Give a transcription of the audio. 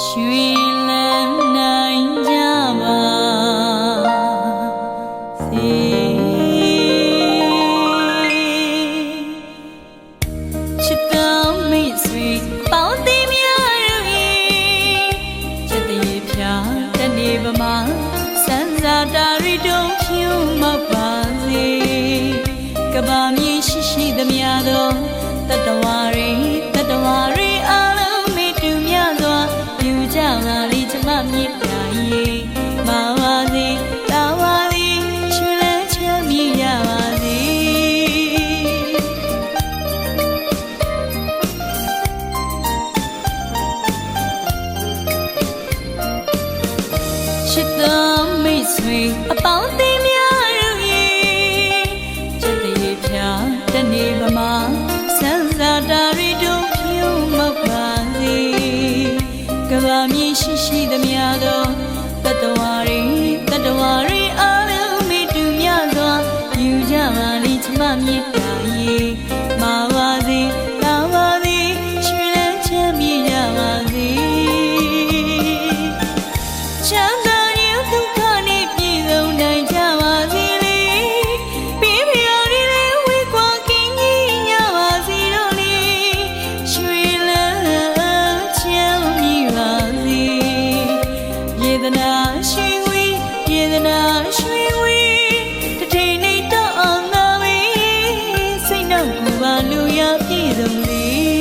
ရွှေလန်းနိုင်ကြပါစေချစ်တော်မိတ်ဆွေပေါင်းသင်းများတို့ဤချစ်တည်ဖြာတနေ့ပမာစံစာတာရီတုံဖြူမပါစေကဘာမြေရှိရှိသမျှသောတတဝါ ချစ်တော်မိတ်ဆွေအပေါင်းအသင်းများတို့ရေစက်တရေဖြာတနေပမာဆန်းစာတာရီတို့ဖြူမောက်ပါစေကဘာမြေရှိရှိသမျှသောတတဝါရီတတဝါရီအားလုံးမိတူမြစွာယူကြပါလိချမမြေတာရေမာပါစေ သနာရှင်ဝီယေသနာရှင်ဝီတထိန်နေတော့အောင်ငါဝီစိတ်နှောက်ကူပါလူရပြည့်စုံလေ